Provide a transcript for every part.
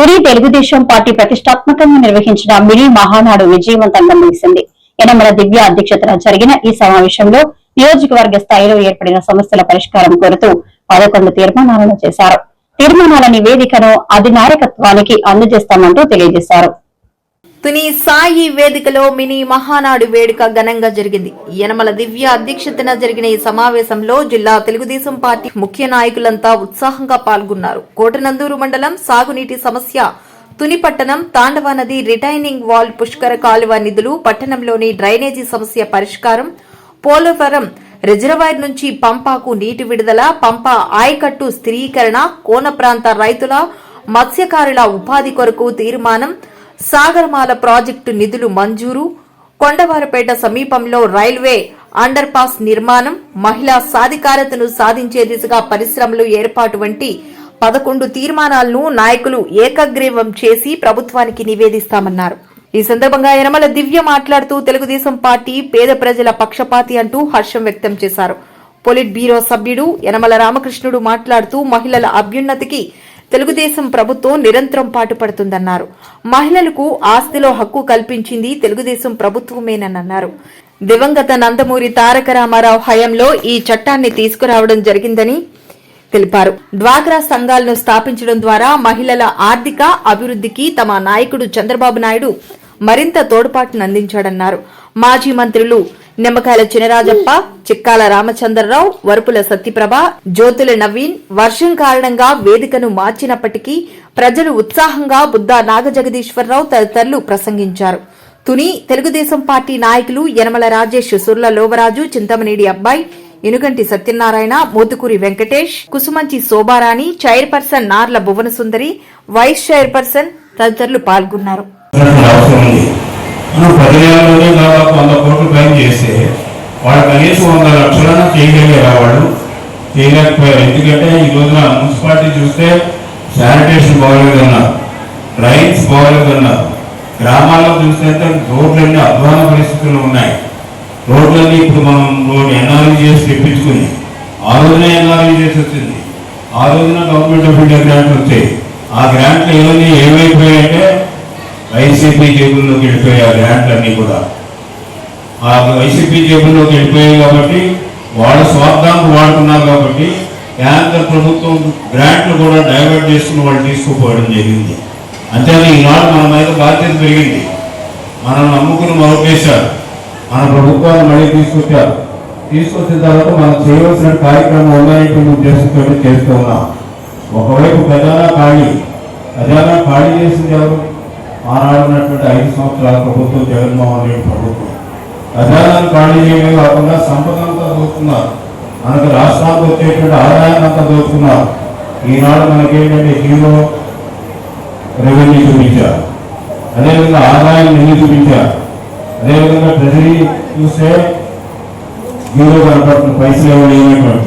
తొలి తెలుగుదేశం పార్టీ ప్రతిష్టాత్మకంగా నిర్వహించిన మినీ మహానాడు విజయవంతంగా ముగిసింది. యనమల దివ్య అధ్యక్షతన జరిగిన ఈ సమావేశంలో నియోజకవర్గ స్థాయిలో ఏర్పడిన సమస్యల పరిష్కారం కోరుతూ పదకొండు తీర్మానాలను చేశారు. తీర్మానాల నివేదికను అధినాయకత్వానికి అందజేస్తామంటూ తెలియజేశారు. తుని సాయి వేదికలో మినీ మహానాడు వేడుక ఘనంగా జరిగింది. యనమల దివ్య అధ్యక్షతన జరిగిన ఈ సమావేశంలో జిల్లా తెలుగుదేశం పార్టీ ముఖ్య నాయకులంతా ఉత్సాహంగా పాల్గొన్నారు. కోటనందూరు మండలం సాగునీటి సమస్య తుని పట్టణం తాండవ నది రిటైనింగ్ వాల్ పుష్కర కాలువ నిధులు పట్టణంలోని డ్రైనేజీ సమస్య పరిష్కారం పోలవరం రిజర్వాయర్ నుంచి పంపాకు నీటి విడుదల పంప ఆయకట్టు స్థిరీకరణ కోన ప్రాంత రైతుల మత్స్యకారుల ఉపాధి కొరకు తీర్మానం సాగరమాల ప్రాజెక్టు నిధులు మంజూరు. కొండవారపేట సమీపంలో రైల్వే అండర్ పాస్ నిర్మాణం. మహిళా సాధికారతను సాధించే దిశగా పరిశ్రమలు ఏర్పాటు వంటి పదకొండు తీర్మానాలను నాయకులు ఏకగ్రీవం చేసి ప్రభుత్వానికి నివేదిస్తామన్నారు. ఈ సందర్భంగా యనమల దివ్య మాట్లాడుతూ తెలుగుదేశం పార్టీ పేద ప్రజల పక్షపాతి అంటూ హర్షం వ్యక్తం చేశారు. పొలిట్ బ్యూరో సభ్యుడు యనమల రామకృష్ణుడు మాట్లాడుతూ మహిళల అభ్యున్నతికి తెలుగుదేశం ప్రభుత్వం నిరంతరం పాటుపడుతుందన్నారు. మహిళలకు ఆస్తిలో హక్కు కల్పించింది తెలుగుదేశం ప్రభుత్వమేనన్నారు. దివంగత నందమూరి తారక రామారావు హయాంలో ఈ చట్టాన్ని తీసుకురావడం జరిగిందని తెలిపారు. డ్వాక్రా సంఘాలను స్థాపించడం ద్వారా మహిళల ఆర్థిక అభివృద్ధికి తమ నాయకుడు చంద్రబాబు నాయుడు మరింత తోడ్పాటును అందించాడన్నారు. మాజీ మంత్రులు నిమ్మకాయల చినరాజప్ప చిక్కాల రామచంద్రరావు వరుపుల సత్యప్రభ జ్యోతుల నవీన్ వర్షం కారణంగా వేదికను మార్చినప్పటికీ ప్రజలు ఉత్సాహంగా బుద్దా నాగజగదీశ్వరరావు తదితరులు ప్రసంగించారు. తుని తెలుగుదేశం పార్టీ నాయకులు Yanamala Rajesh Surla Lovaraju Chintamanedi Abbayi Inuganti Satyanarayana Motukuri Venkatesh Kusumanchi Shobharani chairperson Narla Bhuvanasundari vice chairperson తదితరులు పాల్గొన్నారు. దాదాపు వంద కోట్లు పైన చేస్తే వాళ్ళు కనీసం వంద లక్షలను చేయగలిగారు వాళ్ళు చేయలేకపోయారు. ఎందుకంటే ఈ రోజున మున్సిపాలిటీ చూస్తే శానిటేషన్ బాగోలేదన్నారు. డ్రైన్స్ బాగోలేదన్నారు. గ్రామాల్లో చూస్తే రోడ్లన్నీ అధ్వాన పరిస్థితులు ఉన్నాయి. రోడ్లన్నీ ఇప్పుడు మనం రోడ్ ఎన్ఆర్ఈ చేసి తెప్పించుకుని ఆ రోజున ఎన్ఆర్ఈ చేసి వచ్చింది. ఆ రోజున గవర్నమెంట్ ఆఫ్ ఇండియా గ్రాంట్లు వచ్చాయి. ఆ గ్రాంట్లు ఏమైనా ఏమైపోయాయంటే వైసీపీ జేబుల్లోకి వెళ్ళిపోయాయి ఆ గ్రాంట్లన్నీ కూడా. వైసీపీ జేబుల్లోకి వెళ్ళిపోయాయి కాబట్టి వాళ్ళ స్వార్థానికి వాడుతున్నారు కాబట్టి కేంద్ర ప్రభుత్వం గ్రాంట్లు కూడా డైవర్ట్ చేసుకుని వాళ్ళు తీసుకుపోవడం జరిగింది. అంతేనా ఈనాడు మన మీద బాధ్యత పెరిగింది. మనం నమ్ముకుని మరొకేశారు. మన ప్రభుత్వాన్ని మళ్ళీ తీసుకొచ్చారు. తీసుకొచ్చిన తర్వాత మనం చేయవలసిన కార్యక్రమం ఉన్నాయంటే ఉద్దేశంతో చేస్తూ ఉన్నాం. ఒకవైపు ఖజానా ఖాళీ. ఖజానా ఖాళీ చేసింది ఎవరు? ఆనాడున్నటువంటి ఐదు సంవత్సరాల ప్రభుత్వం జగన్మోహన్ రెడ్డి ప్రభుత్వం. ఖజానాను ఖాళీ చేయడమే కాకుండా సంపదంతా దోచుకున్నారు. మనకు రాష్ట్రానికి వచ్చేటువంటి ఆదాయాన్ని అంతా దోచుకున్నారు. ఈనాడు మనకేంటంటే హీరో రెవెన్యూ చూపించారు. అదేవిధంగా ఆదాయం ఎన్ని చూపించారు? అదేవిధంగా ట్రెజరీ చూస్తే హీరో కనపడుతున్న పైసలు ఎవరు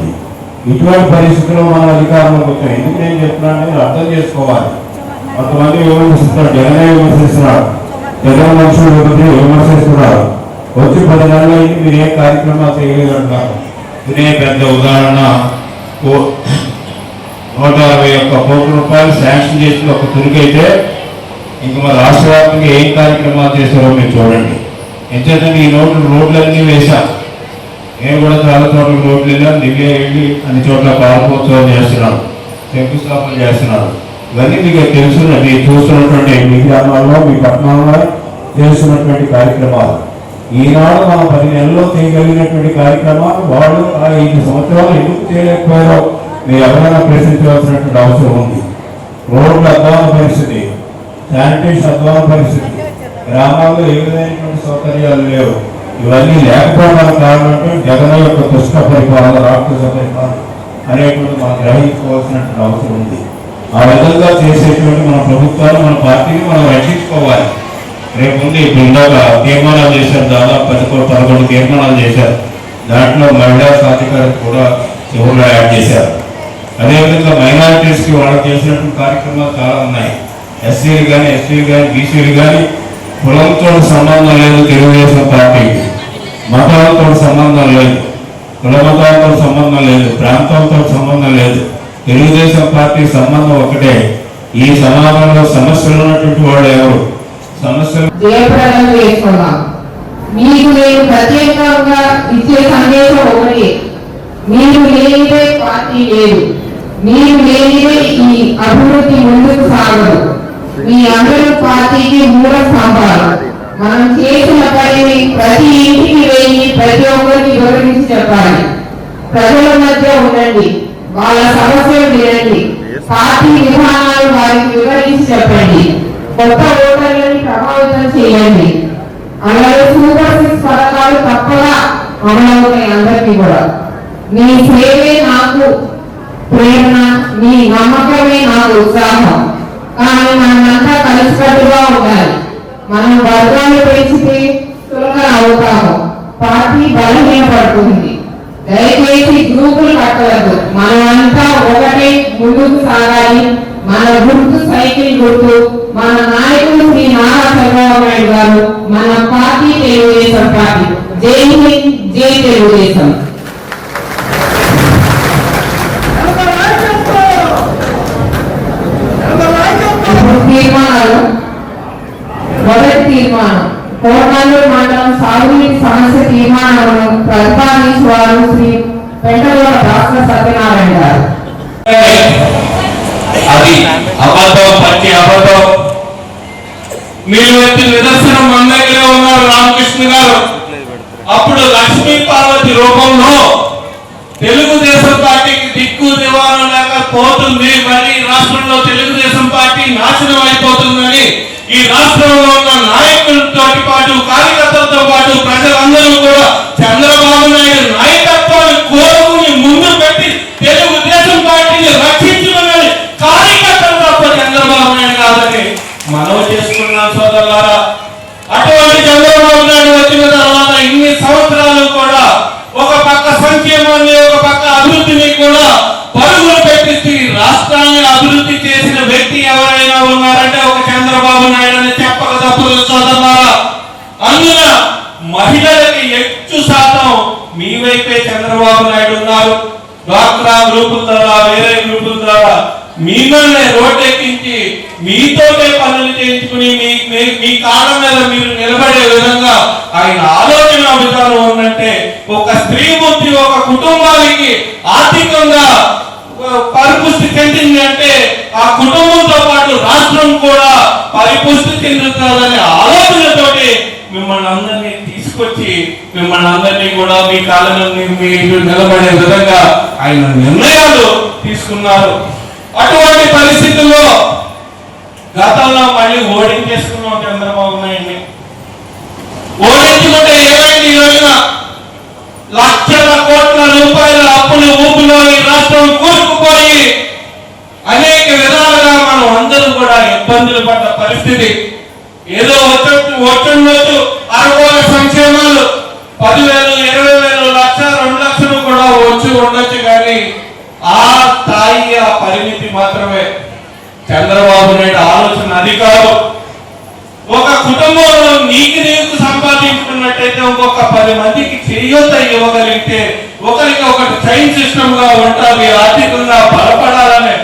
ఇటువంటి పరిస్థితుల్లో మన అధికారంలోకి వచ్చాయి ఎందుకు నేను చెప్తున్నాను మీరు అర్థం చేసుకోవాలి. కొంతమంది విమర్శిస్తున్నారు జగనే విమర్శిస్తున్నారు జగన్ మనుషులు విమర్శిస్తున్నారు వచ్చి పది నెలలు అయింది మీరు ఏ కార్యక్రమాలు చేయగలుగుతారు ఇదే పెద్ద ఉదాహరణ. నూట అరవై ఒక్క కోట్ల రూపాయలు శాంక్షన్ చేసిన ఒక తురికైతే ఇంక మా రాష్ట్ర వ్యాప్తంగా ఏం కార్యక్రమాలు చేశారో మీరు చూడండి. ఎంచేతంగా ఈ రోడ్లు రోడ్లన్నీ వేశాం. నేను కూడా చాలా చోట్ల రోడ్లు వెళ్ళాను దివ్య వెళ్ళి అన్ని చోట్ల పాల్గొత్సవం చేస్తున్నాను శంకుస్థాపన చేస్తున్నాను ఇవన్నీ మీకు తెలుసు మీరు చూస్తున్నటువంటి మీ గ్రామాల్లో మీ పట్టణంలో చేస్తున్నటువంటి కార్యక్రమాలు. ఈనాడు మనం పది నెలల్లో చేయగలిగినటువంటి కార్యక్రమాలు వాళ్ళు ఆ ఐదు సంవత్సరాలు ఎందుకు చేయలేకపోయారో మీరు ఎవరైనా ప్రశ్నించవలసినటువంటి అవసరం ఉంది. రోడ్ల అధ్వాన పరిస్థితి శానిటేషన్ అధ్వాన పరిస్థితి గ్రామాల్లో ఏ విధమైనటువంటి సౌకర్యాలు లేవు. ఇవన్నీ లేకపోవడానికి కారణం జగన్ యొక్క దుష్ట పరిపాలన రాక్షస పరిపాలన అనేటువంటి మనం గ్రహించుకోవాల్సినటువంటి అవసరం ఉంది. ఆ విధంగా చేసేటువంటి మన ప్రభుత్వాలు మన పార్టీని మనం రక్షించుకోవాలి. రేపు ఉంది ఇప్పుడు ఇందాక తీర్మానాలు చేశారు దాదాపు పదకొండు పదకొండు తీర్మానాలు చేశారు. దాంట్లో మహిళా సాధికారత కూడా చివరిలో యాడ్ చేశారు. అదేవిధంగా మైనారిటీస్కి వాళ్ళకి చేసినటువంటి కార్యక్రమాలు చాలా ఉన్నాయి. ఎస్సీలు కానీ ఎస్టీలు కానీ బీసీలు కానీ కులంతో సంబంధం లేదు తెలుగుదేశం పార్టీకి. మతాలతో సంబంధం లేదు. కుల మతాలతో సంబంధం లేదు. ప్రాంతంతో సంబంధం లేదు. తెలుగుదేశం పార్టీ సంబంధం ఒకటే. ఈ సమాజంలో సమస్యలు ఉన్నటువంటి వాళ్ళు ఎవరు? జయప్రదం చేసుకున్నాం మీకు నేను ప్రత్యేకంగా ఇచ్చే సందేశం ఒకటి. మీరు లేనిదే పార్టీ లేదు. మీరు లేనిదే ఈ అభివృద్ధి ముందుకు సాగదు. మీ అందరూ పార్టీకి మూల స్తంభాలు. మనం చేసిన పనిని ప్రతి ఇంటికి వెళ్ళి ప్రతి ఒక్కరికి వివరించి చెప్పాలి. ప్రజల మధ్య ఉండండి. వాళ్ళ సమస్యలు వినండి. పార్టీ విధానాలు వారికి వివరించి చెప్పండి. కొత్త ఓటర్లను ప్రభావితం చేయండి. అలాగే సూపర్ సిక్స్ పథకాలు తప్పగా అమలవుతాయి అందరికీ కూడా. మీ సేవే నాకు ప్రేరణ మీ నమ్మకమే నాకు ఉత్సాహం. కానీ మనమంతా కలిసికట్టుగా ఉండాలి. మనం వర్గాలు పెంచితే సులభం అవుతాము. పార్టీ బలహీనపడుతుంది దయచేసి గ్రూపులు కట్టవద్దు. మనమంతా ఒకటే ముందుకు సాగాలి. మన గుర్తు సైకిల్ గుర్తు మన నాయకుడు శ్రీ నారా చంద్రబాబు నాయుడు గారు మన పార్టీ తెలుగుదేశం పార్టీ. జై హింద్ జై తెలుగుదేశం. ఇప్పుడు తీర్మానాలు మొదటి తీర్మానం. కోటనల్లూరు మండలం సాగునీటి సమస్య తీర్మానాలను ప్రతిపాదించేవారు శ్రీ పెంటగోడ భాస్కర్ సత్యనారాయణ గారు. అది అబద్ధం పచ్చి అబద్ధం. మీరు వచ్చి నిదర్శనం మన ఉన్నారు రామకృష్ణ గారు. అప్పుడు లక్ష్మీ పార్వతి రూపంలో తెలుగుదేశం పార్టీకి దిక్కు నివారణ లేక పోతుంది మరి రాష్ట్రంలో తెలుగుదేశం పార్టీ నాశనం అయిపోతుందని ఈ రాష్ట్రంలో ఉన్న నాయకులతో పాటు కార్యకర్తలతో పాటు ప్రజలందరూ కూడా చంద్రబాబు నాయుడు నాయకులు సోదరులారా అటువంటి చంద్రబాబు నాయుడు వచ్చిన తర్వాత ఇన్ని సంవత్సరాలు కూడా ఒక పక్క సంక్షేమాన్ని ఒక పక్క అభివృద్ధిని కూడా పరుగులు పెట్టిస్తూ ఈ రాష్ట్రాన్ని అభివృద్ధి చేసిన వ్యక్తి ఎవరైనా ఉన్నారంటే ఒక చంద్రబాబు నాయుడు అని చెప్పక తప్పులు సోదరులారా. అందున మహిళలకి ఎక్కువ శాతం మీ వైపే చంద్రబాబు నాయుడు ఉన్నారు. డ్వాక్రా గ్రూపుల ద్వారా వేరే గ్రూపుల ద్వారా మిమ్మల్ని రోడ్డెక్కించి మీతోటే పనులు చేయించుకుని మీ మీ- కాలం మీద మీరు నిలబడే విధంగా ఆయన ఆలోచన విధానం ఉందంటే ఒక స్త్రీ బుద్ధి ఒక కుటుంబానికి ఆర్థికంగా పరిపుష్టి చెందింది అంటే ఆ కుటుంబంతో పాటు రాష్ట్రం కూడా పరిపుష్టి చెందుతుందనే ఆలోచనతోటి మిమ్మల్ని అందరినీ తీసుకొచ్చి మిమ్మల్ని అందరినీ కూడా మీ కాలంలో మీరు నిలబడే విధంగా ఆయన నిర్ణయాలు తీసుకున్నారు. అటువంటి పరిస్థితుల్లో గతంలో మళ్ళీ ఓడించేసుకున్నాం చంద్రబాబు నాయుడిని. ఓడించుకుంటే ఏమైంది ఈ రోజున? లక్షల కోట్ల రూపాయల అప్పులు ఊపిలో ఈ రాష్ట్రం కూరుకుపోయి అనేక విధాలుగా మనం అందరం కూడా ఇబ్బందులు పడ్డ పరిస్థితి. ఏదో వచ్చి వచ్చిండొచ్చు అరవై సంక్షేమాలు పదివేలు ఇరవై వేలు లక్ష రెండు లక్షలు కూడా వచ్చి ఉండొచ్చు కానీ ఆ స్థాయి ఆ పరిమితి మాత్రమే చంద్రబాబు నాయుడు ఆలోచన అది కాదు. ఒక కుటుంబంలో నీకు నీకు సంపాదించుకున్నట్టయితే ఇంకొక పది మందికి చేయూత ఇవ్వగలిగితే ఒకరికి ఒకటి చైన్ సిస్టమ్గా ఉంటుంది ఆర్థికంగా బలపడాలనే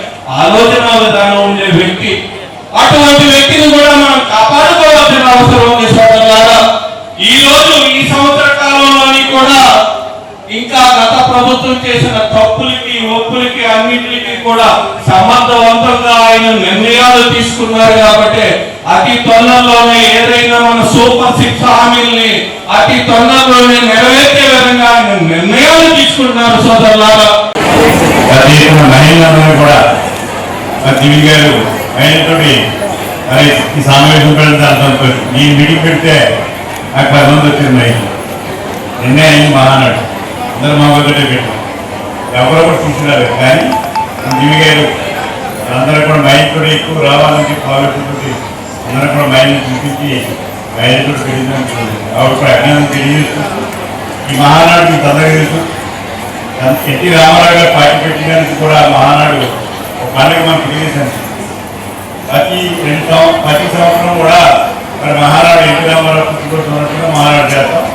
ఆలోచన విధానం ఉండే వ్యక్తి. అటువంటి వ్యక్తిని కూడా మనం కాపాడుకోవాల్సిన అవసరం ఉంది సోదరులారా. ఈ రోజు ఈ సంవత్సర కాలంలోని కూడా ఇంకా గత ప్రభుత్వం చేసిన తప్పులకి ఒప్పులకి అన్నిటి కూడా సమర్థవంతంగా ఆయన నిర్ణయాలు తీసుకున్నారు కాబట్టి అతి త్వరలోనే ఏదైనా మన సూపర్ సిక్స్ హామీల్ని అతి త్వరలోనే నెరవేర్చే విధంగా ఆయన నిర్ణయాలు తీసుకుంటున్నారు సోదరులారా. మహిళలందరూ కూడా దివి గారు ఆయనతోటి మరి ఈ సమావేశం పెడితే ఈ మీటింగ్ పెడితే నాకు పది మంది వచ్చింది మహిళలు నిన్నే అయింది మహానాడు. అందరూ మా వద్దటే పెట్టాం ఎవరో కూడా తీసుకురారు కానీ గారు అందరూ కూడా మైండ్ కూడా ఎక్కువ రావాలని పాల్గొంటుంది అందరూ కూడా మైండ్ చూపించి మైండ్ కూడా తెలియజేస్తుంది ఆవిడ అజ్ఞానం తెలియజేస్తూ ఈ మహానాడు మీకు అందరికీ తెలుసు. ఎన్టీ రామారావు గారు పార్టీ పెట్టడానికి కూడా మహానాడు ఒక పండుగ మనం తెలియజేశాను. ప్రతి రెండు సంవత్సరం ప్రతి సంవత్సరం కూడా మరి మహానాడు ఎన్టీ రామారావు పుట్టుకొచ్చి ఉన్నట్టుగా మహానాడు చేస్తాం.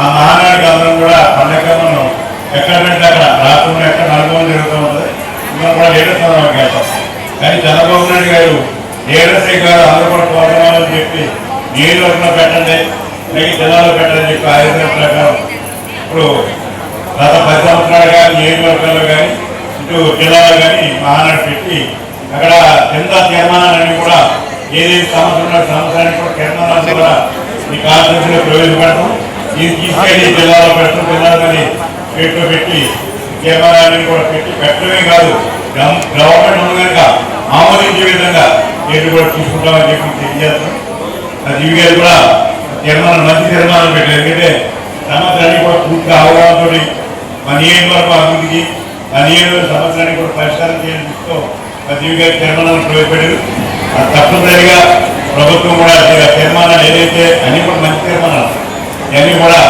ఆ మహానాడు అందరం కూడా పండగ మనం ఎక్కడ పెడితే అక్కడ రాష్ట్రంలో ఎక్కడ అనుభవం జరుగుతూ ఉంటుంది. మనం కూడా కానీ చంద్రబాబు నాయుడు గారు ఏఎస్ఐ గారు ఆంధ్రప్రదేశ్ పోతున్నామని చెప్పి నీళ్ళు నియోజకవర్గంలో పెట్టండి లేక జిల్లాలో పెట్టండి చెప్పి ఆదేశాల ప్రకారం ఇప్పుడు గత పది సంవత్సరాలు కానీ నియోజకవర్గాల్లో కానీ ఇటు జిల్లాలో కానీ మహానాడు పెట్టి అక్కడ కింద తీర్మానాలన్నీ కూడా ఏదేది సమస్య ఉన్న సమస్యలన్నీ కూడా తీర్మానాలు కూడా ఈ కాన్స్టిట్యూన్సీలో ప్రవేశపెట్టడం ఇది తీసుకెళ్ళి జిల్లాలో పెట్టడం జిల్లాలో కానీ పేట్లో పెట్టి తీర్మానాలన్నీ కూడా పెట్టి పెట్టడమే కాదు గవర్నమెంట్ ఉంది కనుక ఆమోదించే విధంగా ఏది కూడా చూసుకుంటామని చెప్పి తెలియజేస్తాం ఆ గారు కూడా తీర్మానం మంచి తీర్మానం పెట్టారు. ఎందుకంటే సమస్యలన్నీ కూడా పూర్తి అవగాహనతో పదిహేను వరకు అభివృద్ధికి పదిహేను నియోజకవర్గ సమస్యలన్నీ కూడా పరిష్కారం చేయడం చూస్తూ మా గారి తీర్మానాలు ప్రవేశపెట్టారు. అది తప్పనిసరిగా ప్రభుత్వం కూడా తీర్మానాలు ఏదైతే అన్ని కూడా మంచి తీర్మానాలు ఇవన్నీ కూడా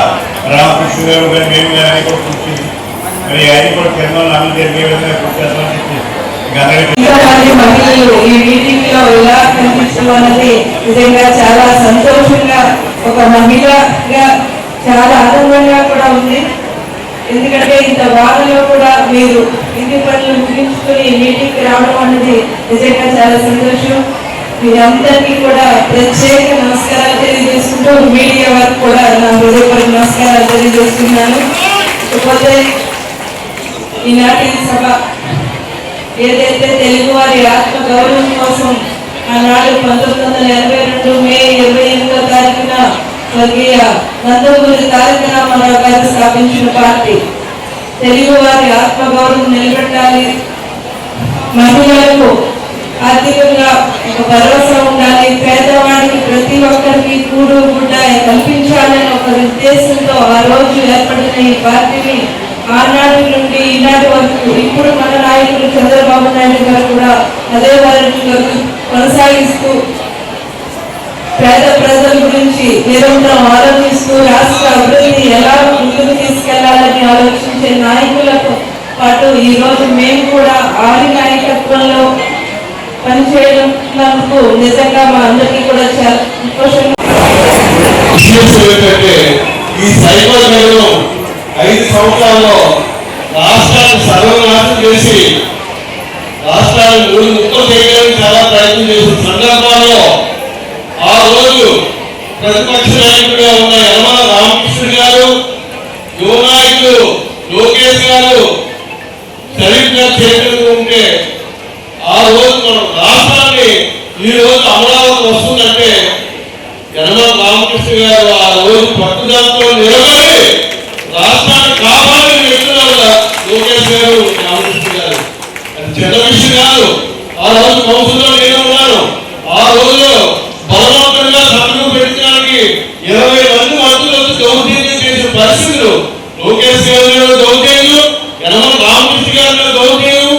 రామకృష్ణ గారు గారు మేము కానీ అన్ని కూడా కృషి చేసి మరి కూడా అమలు జరిగే విధంగా కృషి ఇంకా మహిళలు ఈ మీటింగ్లో ఇలా కనిపించడం అనేది నిజంగా చాలా సంతోషంగా ఒక మహిళగా చాలా ఆనందంగా కూడా ఉంది. ఎందుకంటే ఇంత వారంలో కూడా మీరు ఇంటి పనులు ముగించుకుని మీటింగ్కి మీటింగ్ రావడం అనేది నిజంగా చాలా సంతోషం. మీరందరికీ కూడా ప్రత్యేక నమస్కారాలు తెలియజేసుకుంటూ మీడియా వారికి కూడా నా హృదయపూర్వక నమస్కారాలు తెలియజేస్తున్నాను. ఇకపోతే ఈనాటి సభ ఏదైతే తెలుగువారి ఆత్మ గౌరవం కోసం ఆనాడు పంతొమ్మిది వందల ఎనభై రెండు మే ఇరవై ఎనిమిదో తారీఖున స్వర్గీయ నందమూరి తారక రామారావు గారు స్థాపించిన పార్టీ. తెలుగువారి ఆత్మ గౌరవం నిలబెట్టాలి. మహిళలకు ఆర్థికంగా ఒక భరోసా ఉండాలి. పేదవాడికి ప్రతి ఒక్కరికి కూడు గుడ్డ కల్పించాలని ఒక ఉద్దేశంతో ఆ రోజు ఏర్పడిన ఈ పార్టీని ఆనాటి నుండి ఈనాటి వరకు ఇప్పుడు మన నాయకులు చంద్రబాబు నాయుడు గారు కూడా అదే వారి కొనసాగిస్తూ పేద ప్రజల గురించి నిరంతరం ఆలోచిస్తూ రాష్ట్ర అభివృద్ధి ఎలా ముందుకు తీసుకెళ్ళాలని ఆలోచించే నాయకులకు పాటు ఈ రోజు మేము కూడా ఆరి నాయకత్వంలో పనిచేయడంకు నిజంగా మా అందరికీ కూడా చాలా సంతోషంగా ఈ సైబర్ నేరం ఐదు సంవత్సరాల్లో రాష్ట్రాన్ని సర్వనాశం చేసి రాష్ట్రాన్ని మూడు ముక్కలు చేయడానికి చాలా ప్రయత్నం చేసిన సందర్భాల్లో ఆ రోజు ప్రతిపక్ష నాయకుడిగా ఉన్న యనమల రామకృష్ణ గారు యువ నాయకులు లోకేష్ గారు సరిగ్గా చేయగలిగి ఉంటే ఆ రోజు మనం రాష్ట్రాన్ని ఈ రోజు అమరావతి వస్తుందంటే యనమల రామకృష్ణ గారు ఆ రోజు పట్టుదలతో నిలబడి రాష్ట్రాన్ని కాపాడిన వ్యక్తులు లోకేష్ గారు రామకృష్ణ గారు అది చిన్న విషయం కాదు ఆ రోజు కౌన్సిల్లో నేను ఉన్నాను ఆ రోజు బలవంతంగా సంతకం పెట్టడానికి ఇరవై మంది మంత్రులు వచ్చి దౌర్జన్యం చేసిన పరిస్థితులు లోకేష్ గారి మీద దౌర్జన్యం యనమల రామకృష్ణ గారి మీద దౌర్జన్యం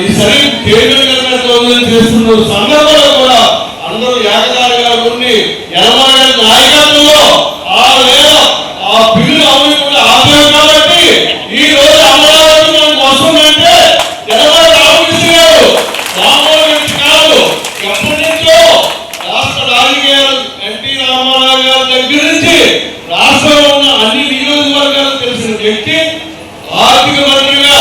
ఈ సరి కేంద్ర గారి దౌర్జన్యం చేస్తున్న సందర్భంలో కూడా అందరూ ఏకదారిగా ఉండి యనమల గారి నాయకత్వంలో ఆ వేళ ఆ బిల్లు అమలు కూడా ఆపేది కాబట్టి ఈ రోజు అమరావతి మనకు వస్తుందంటే యనమల రామకృష్ణ గారు రామోజీ నుంచి కాదు ఎప్పటి నుంచో రాష్ట్ర రాజకీయాలు ఎన్టీ రామారావు గారి దగ్గర నుంచి రాష్ట్రంలో ఉన్న అన్ని నియోజకవర్గాలు తెలిసిన వ్యక్తి ఆర్థిక మంత్రిగా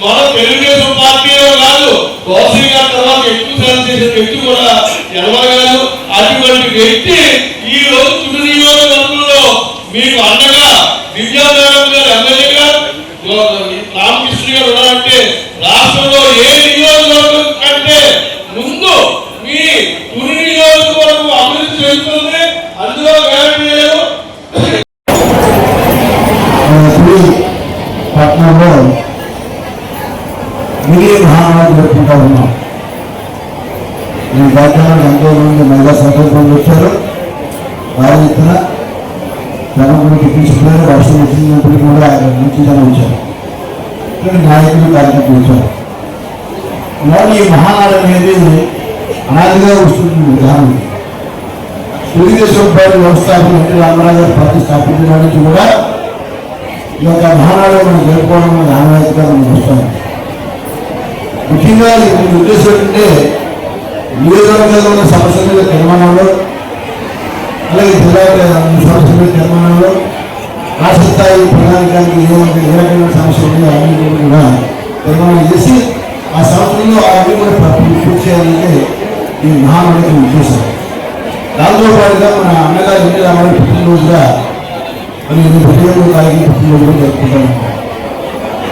మన తెలుగుదేశం పార్టీలో కాదు గోసయ్య గారి తర్వాత ఎక్కువ సేవ చేసిన వ్యక్తి కూడా యనమల గారు అటువంటి వ్యక్తి ఈ రోజు తుడి నియోజకవర్గంలో మీకు అండగా దివ్యాంగరావు గారు ఎమ్మెల్యేగా రామకృష్ణ గారు ఉన్నారంటే రాష్ట్రంలో ఏ నియోజకవర్గం కంటే ముందు మీ తుని నియోజకవర్గం అభివృద్ధి చెందుతుంది అందులో గ్యారంటీ లేదు శ్రీ పట్నంలో మినీ మహానాడు జరుపుకుంటా ఉన్నాం ఈ కార్యక్రమానికి ఎంతో మంది మహిళా సంకల్పంలో వచ్చారు వారి ఎత్తున జనం కూడా దర్శనం వర్షం వచ్చినప్పటికీ కూడా మంచి జనం వచ్చారు ఇక్కడ నాయకులు కార్యక్రమం వచ్చారు మోడీ ఈ మహానాడు అనేది అనాదిగా వస్తుంది విధానం తెలుగుదేశం పార్టీ వ్యవస్థాపన ఎన్టీ రామారావు గారు పార్టీ స్థాపించడానికి కూడా ఈ యొక్క మహానాడు మనం జరుపుకోవడం మన ఆనవాయితీగా మనం చూస్తాం ముఖ్యంగా దీని ఉద్దేశం ఏంటంటే నియోజకవర్గాల్లో ఉన్న సమస్యల మీద అలాగే జిల్లా సమస్యల మీద రాష్ట్ర స్థాయి ప్రధానికానికి ఏ ఏ రకమైన సమస్యలు ఉన్నాయో అన్నింటినీ కూడా తీర్మానం చేసి ఆ సంవత్సరంలో ఆ ఇల్లు కూడా పూర్తి చేయాలంటే ఈ మహానగరికి ఉద్దేశం దాంతో పాటుగా మన అన్నగారు ఎన్ని రామారావు పుట్టినరోజుగా మరి ఇది పుట్టినరోజు కాగి పుట్టినరోజు కూడా జరుపుకుంటాం.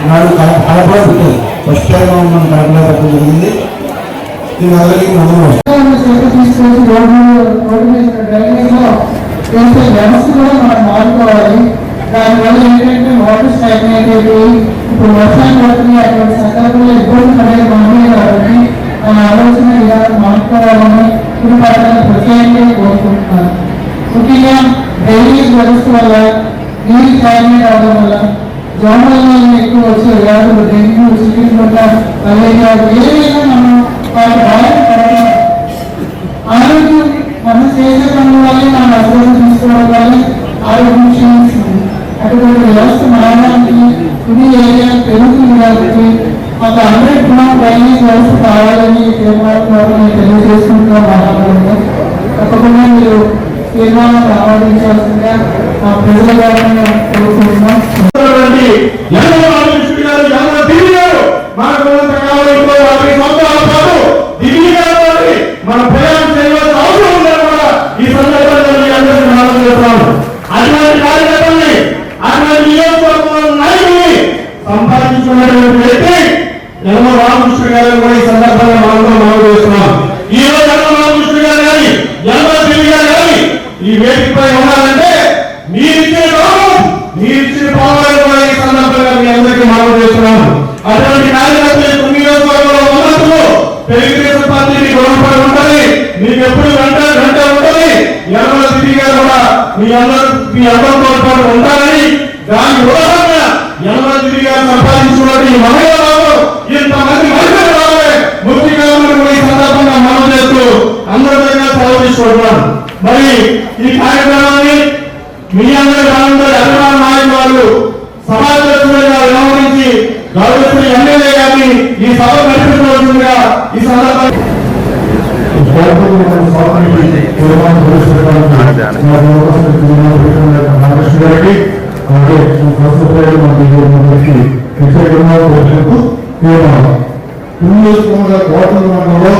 నాడు కడప పుట్టారు. ఫస్ట్ టైం మనం కడపలో పెట్టడం జరిగింది. దీని అందరికీ నమ్మకం తీసుకొచ్చి రోడ్డు రోడ్డు మీద డ్రైనేజ్ వ్యవస్థ కూడా మనం మారుకోవాలి. దానివల్ల ఏంటంటే వాటర్ స్టాగ్నేట్ అయిపోయి ఇప్పుడు వర్షాలు పడుతున్నాయి అటువంటి సందర్భంలో ఇబ్బంది పడేది మనమే కాబట్టి మన ఆలోచన విధానం మార్చుకోవాలని ఇప్పుడు పట్ల ప్రత్యేకంగా కోరుకుంటున్నాను ముఖ్యంగా డ్రైనేజ్ వ్యవస్థ వల్ల నీరు స్టాగ్నేట్ అవడం వల్ల దోమల ఎక్కువ వచ్చే వ్యాధులు డెంగ్యూ చికెన్ మలేరియా ఏదైనా యనమ రామకృష్ణ గారు కూడా ఈ సందర్భంగా మనతో మనం చేస్తున్నాం. ఈ రోజు యనమ రామకృష్ణ గారు కానీ యనమ దివ్య గారు కానీ ఈ వేదికపై ఉండాలంటే మీరిచ్చే గౌరవం మీరిచ్చిన పౌరులు కూడా ఈ సందర్భంగా మీ అందరికీ మనం చేస్తున్నాను అటువంటి కార్యకర్తలు నియోజకవర్గంలో ఉన్నప్పుడు తెలుగుదేశం పార్టీ గౌరవపడి రుణపడి మీకు ఎప్పుడు వెంట వెంట ఉంటది. ఎవరి తిరిగి గారు కూడా మీ అందరూ మీ అందరూ గౌరవపడి ఉంటారని దాని ఉదాహరణ ఎవరి తిరిగి గారు సంపాదించుకున్నట్టు ఈ మహిళలు ఇంతమంది మహిళలు రావే. ముఖ్యంగా ఈ సందర్భంగా మనం చేస్తూ అందరి సెలవు తీసుకుంటున్నాను మరి ఈ కార్యక్రమాన్ని మీ అందరి రానున్న అభిమాన నాయకులు వాళ్ళు సమాజంగా వ్యవహరించి గౌరవిస్తున్న ఎమ్మెల్యే గారిని ఈ సభ నడిపించవలసిందిగా ఈ సందర్భంగా మహారాష్ట్ర గారికి అలాగే మనకి కోటల మండలంలో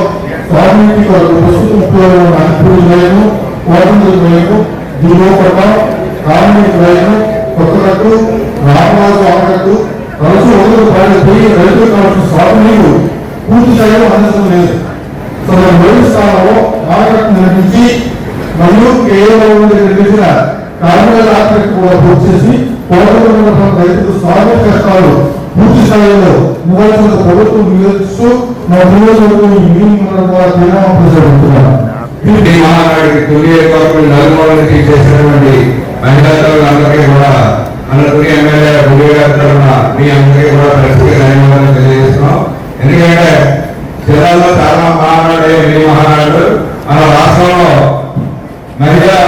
సాగునీటి కొరకు ప్రస్తుతం ఉపయోగం అన్నపూడి లైను కోటందుల లైను దిగోపట కాలనీటి లైను కొత్తగట్టు రామరాజు ఆటకు కలసి వందల పైన పోయి రైతులు కావాల్సిన సాగునీరు పూర్తి స్థాయిలో అందడం లేదు సో మొదటి స్థానంలో ఆకట్టు నిర్మించి మరియు కేవలం నిర్మించిన కార్మిక రాత్రికి కూడా పూర్తి చేసి కోటలో ఉన్న రైతులు సాగు కష్టాలు పూర్తి స్థాయిలో ఇవ్వాల్సిన ప్రభుత్వం నియోజిస్తూ మా నియోజకవర్గం ఈ మీటింగ్ ఉండడం ద్వారా తీర్మానం ప్రజలుతున్నాను కూడా అన్నపూరి ఎమ్మెల్యే గుడి గారి తరఫున మీ అందరికీ కూడా ప్రస్తుత ధన్యవాదాలు తెలియజేస్తున్నాం. ఎందుకంటే జిల్లాలో చాలా మహానాడు మహానాడు. మన రాష్ట్రంలో మహిళా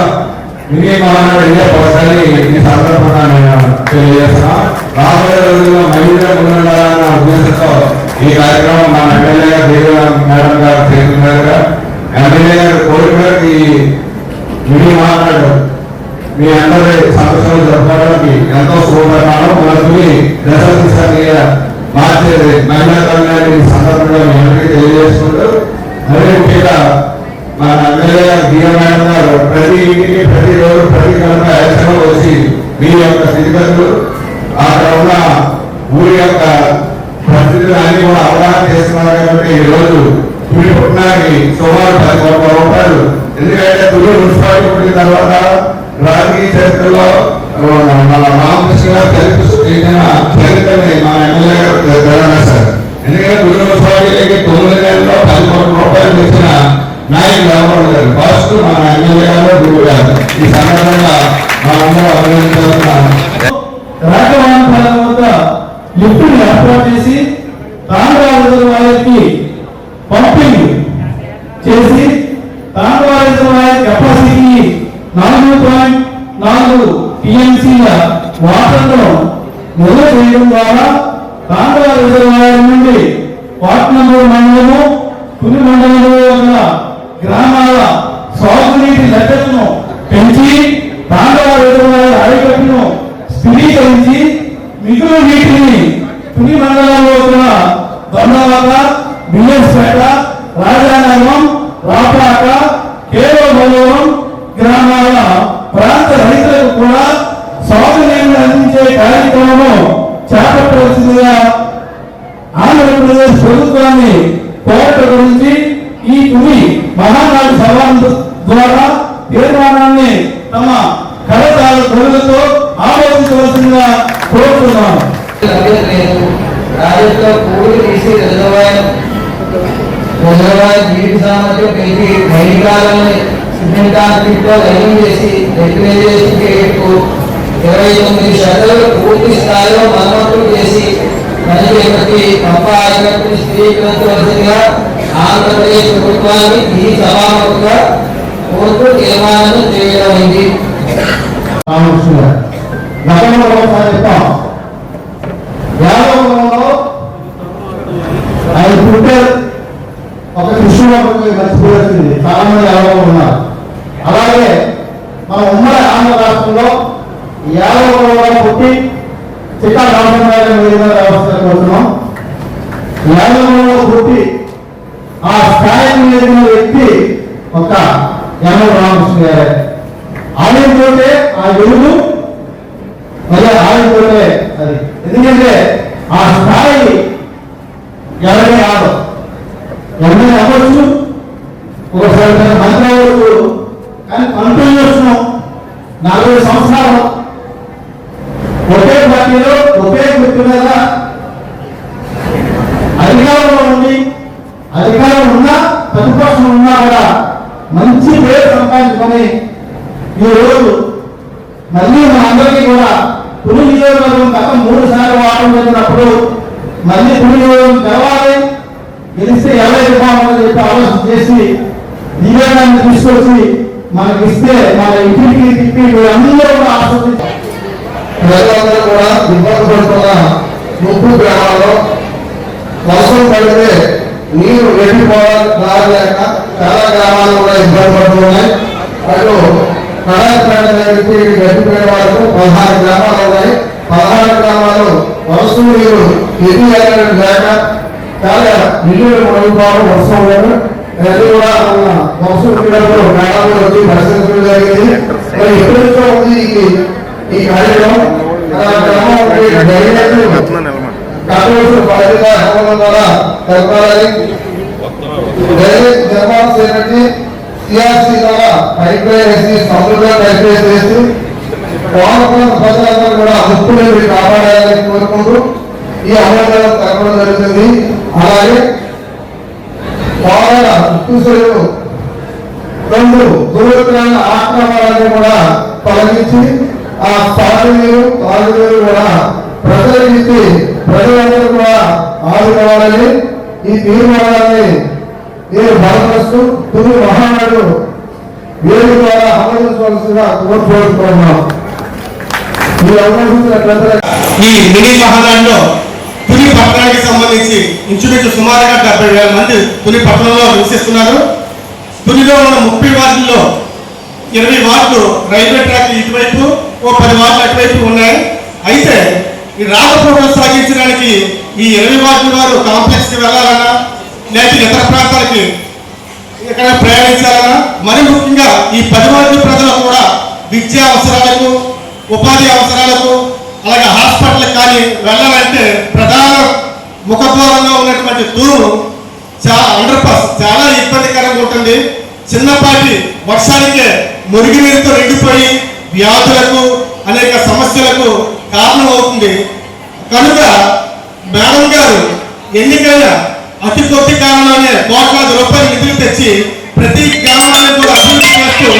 మినీ ఇదే ఒకసారి ఈ సందర్భంగా నేను తెలియజేస్తున్నాం. రాబోయే రోజుల్లో మహిళా ముందుండాలన్న ఉద్దేశంతో ఈ కార్యక్రమం మన ఎమ్మెల్యే గారు దేవి మేడం గారు చేస్తున్నారు ఎమ్మెల్యే గారు కోరిక మేరకు ఈ మినీ మహానాడు మీ అందరి సంతోషాలు జరపడానికి ఎంతో శుభపరిమాణం మార్చేది మహిళా కళ్యాణ్ ఈ సందర్భంగా మీ అందరికీ తెలియజేసుకుంటూ అదే ముఖ్యంగా మన ఎమ్మెల్యే గారు మేడం గారు ప్రతి ఇంటికి ప్రతి రోజు ప్రతి గంట ఎలక్షన్ వచ్చి మీ యొక్క స్థితిగతులు అక్కడ ఉన్న ఊరి యొక్క పరిస్థితులు అన్ని కూడా అవగాహన చేస్తున్నారు కాబట్టి ఈ రోజు తుడి పుట్టినానికి సుమారు పది కోట్ల రూపాయలు ఎందుకంటే తుడి మున్సిపాలిటీ పుట్టిన తర్వాత రాజకీయ చరిత్రలో మన రామకృష్ణ గారు చరిత్ర సృష్టించిన చరిత్రని మా ఎమ్మెల్యే గారు తెలంగాణ సార్. ఎందుకంటే తుడి మున్సిపాలిటీకి తొమ్మిది నెలల్లో పది కోట్ల రూపాయలు తెచ్చిన నాయకులు ఎవరు గారు ఫస్ట్ మన ఎమ్మెల్యే గారు గురువు గారు. ఈ సందర్భంగా మనందరూ అభినందించాల్సిన రాఘవాన్ పాలన వద్ద లిఫ్ట్ ఏర్పాటు చేసి తాండ్రా వారికి పంపింగ్ చేసి తాండ్రా వారి కెపాసిటీ నాలుగు పాయింట్ నాలుగు టీఎంసీల వాటర్ను నిల్వ చేయడం ద్వారా తాండ్రా రిజర్వాయర్ నుండి పాట్నంలో మండలము తుని మండలంలో ఉన్న గ్రామాల సాగునీటి లభ్యతను పెంచి దాంట్లో ఎదురున్న అడగట్టును స్థిరీకరించి మిగులు నీటిని తుని మండలంలో ఉన్న దొండవల్ల బియ్యపేట రాజానగరం రాపాక కేవలం గ్రామాల ప్రాంత రైతులకు కూడా సాగునీరు అందించే కార్యక్రమం చేపట్టవలసిందిగా ఆంధ్రప్రదేశ్ ప్రభుత్వాన్ని కోరట గురించి ఈ తుని మహాకాళి సభ ద్వారా తీర్మానాన్ని తమ కరతాల ధ్వనులతో ఆలోచించవలసిందిగా కోరుతున్నాను. ప్రాజెక్టులో పూలు తీసి రిజర్వాయర్ రిజర్వాయర్ నీటి సామర్థ్యం పెంచి చేసి రెగ్యులైజేషన్ ఇరవై తొమ్మిది షటర్లు పూర్తి స్థాయిలో మరమ్మతులు చేసి పంప ఆంధ్రప్రదేశ్ ప్రభుత్వాన్ని ఈ సభాముఖంగా కోర్టు తీర్మానం చేయడమైంది గతంలో ఒకసారి ఆయన పుట్టారు ఒక కృష్ణుడు మర్చిపోయింది చాలా మంది యాదవులు ఉన్నారు. అలాగే మన ఉమ్మడి ఆంధ్ర రాష్ట్రంలో యాదవరంలో పుట్టి చిట్టా రామచంద్రాయణ మీదుగా వ్యవస్థ కోరుతున్నాం. యాదవరంలో పుట్టి ఆ స్థాయికి ఎదిగిన వ్యక్తి ఒక యనమ రామకృష్ణ గారే. ఆడిపోతే ఆ ఎరువు మళ్ళీ ఆడిపోతే అది. ఎందుకంటే ఆ స్థాయి ఎవరిని ఆడు ఎవరిని అవ్వచ్చు ఒకసారి మంత్రి అవ్వచ్చు కానీ కంటిన్యూస్ నలభై సంవత్సరాలు. ఒకే పార్టీలో ఒకే గుర్తు మీద అధికారంలో ఉండి అధికారం ఉన్నా ప్రతిపక్షం ఉన్నా కూడా మంచి పేరు సంపాదించుకొని ఈ రోజు మళ్ళీ మన అందరికీ కూడా పులి నియోజకవర్గం గత మూడు సార్లు వాడడం జరిగినప్పుడు మళ్ళీ పులి నియోజకవర్గం తెలవాలి గెలిస్తే ఎవరైతే బాగుంటుందని చెప్పి ఆలోచన చేసి దివ్యాంగాన్ని తీసుకొచ్చి మనకి ఇస్తే మన ఇంటికి తిప్పి వీళ్ళందరూ కూడా ఆస్వాదించారు ప్రజలందరూ కూడా ఇబ్బంది పడుతున్న ముప్పు గ్రామాల్లో వర్షం పడితే నీరు వెళ్ళిపోవాలి రాలేక చాలా గ్రామాలు కూడా ఇబ్బంది పడుతున్నాయి అటు గట్టిపోయిన వరకు పదహారు గ్రామాలు ఉన్నాయి పదహారు గ్రామాలు వర్షం నీరు ఎన్ని వెళ్ళడం లేక చాలా ఇల్లు మునిగిపోవడం వర్షం లేదు అది కూడా మన వచ్చినప్పుడు గ్రామాలు వచ్చి పరిశీలించడం జరిగింది మరి ఎప్పటి నుంచో ఉంది ఈ కార్యక్రమం గ్రామం డ్రైనేజ్ కాంగ్రెస్ హోమం ద్వారా తెలపాలని డ్రైనేజ్ నిర్మాణ చేయడానికి సిఆర్సీ ద్వారా పైప్ లైన్ వేసి సముద్రంగా పైప్ లైన్ వేసి కోనకొండ ప్రజలందరూ కూడా ముప్పు కాపాడాలని కోరుకుంటూ ఈ అమోఘాలను తగ్గడం జరుగుతుంది. అలాగే కోన ఉప్పుసూరు రెండు దూరత్రాల ఆక్రమణాలను కూడా తొలగించి ఆ తాగునీరు తాగునీరు కూడా ప్రజలకు ఇచ్చి ప్రజలందరూ కూడా ఆదుకోవాలని ఈ తీర్మానాన్ని నేను బలపరుస్తూ తుది మహానాడు వేరు ద్వారా ఆమోదించవలసిందిగా కోరుకుంటున్నాం ఈ ఈ మినీ మహానాడులో పులి పట్టణానికి సంబంధించి ఇంచుమించు సుమారుగా డెబ్బై వేల మంది పులి పట్టణంలో నివసిస్తున్నారు. పులిలో ఉన్న ముప్పై వార్డుల్లో ఇరవై వార్డులు రైల్వే ట్రాక్ ఇటువైపు ఓ పది వార్డులు అటువైపు ఉన్నాయి. అయితే ఈ రాకపోకలు సాగించడానికి ఈ ఇరవై వార్డుల వారు కాంప్లెక్స్కి వెళ్ళాలన్నా లేకపోతే ఇతర ప్రాంతాలకి ఎక్కడ ప్రయాణించాలన్నా మరి ముఖ్యంగా ఈ పది మంది ప్రజలు కూడా విద్యా అవసరాలకు ఉపాధి అవసరాలకు అలాగే హాస్పిటల్ కానీ వెళ్ళాలంటే ప్రధాన ముఖద్వారంలో ఉన్నటువంటి దూరం చాలా అండర్ పాస్ చాలా ఇబ్బందికరంగా ఉంటుంది. చిన్నపాటి వర్షానికే మురిగి నీరుతో నిండిపోయి వ్యాధులకు అనేక సమస్యలకు కారణం అవుతుంది కనుక మేడం గారు ఎన్నికైన అతి కొద్ది కాలంలోనే కోట్లాది రూపాయలు నిధులు తెచ్చి ప్రతి గ్రామాన్ని కూడా అభివృద్ధి చేస్తూ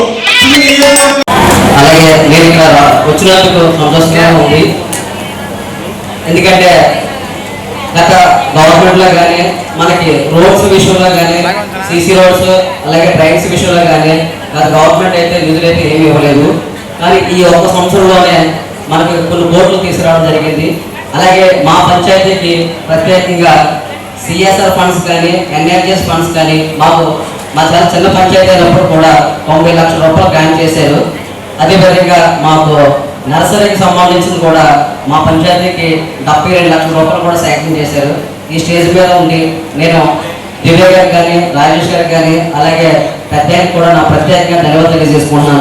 అలాగే నేను ఇక్కడ వచ్చినందుకు సంతోషంగా ఉంది. ఎందుకంటే గత గవర్నమెంట్లో కానీ మనకి రోడ్స్ విషయంలో కానీ సీసీ రోడ్స్ అలాగే ట్రైన్స్ విషయంలో కానీ గత గవర్నమెంట్ అయితే నిధులు అయితే ఏమి ఇవ్వలేదు. కానీ ఈ ఒక్క సంవత్సరంలోనే మనకి కొన్ని బోర్డులు తీసుకురావడం జరిగింది. అలాగే మా పంచాయతీకి ప్రత్యేకంగా సిఎస్ఆర్ ఫండ్స్ కానీ ఎన్ఆర్జిఎస్ ఫండ్స్ కానీ మాకు మా చాలా చిన్న పంచాయతీ అయినప్పుడు కూడా తొంభై లక్షల రూపాయలు గ్రాంట్ చేశారు. అదేవిధంగా మాకు నర్సరీకి సంబంధించింది కూడా మా పంచాయతీకి డెబ్బై రెండు లక్షల రూపాయలు కూడా శాంక్షన్ చేశారు. ఈ స్టేజ్ మీద ఉండి నేను దివ్య గారికి కానీ రాజేష్ గారికి కానీ అలాగే పెద్ద కూడా నా ప్రత్యేకంగా ధన్యవాదాలు తెలియజేసుకుంటున్నాను.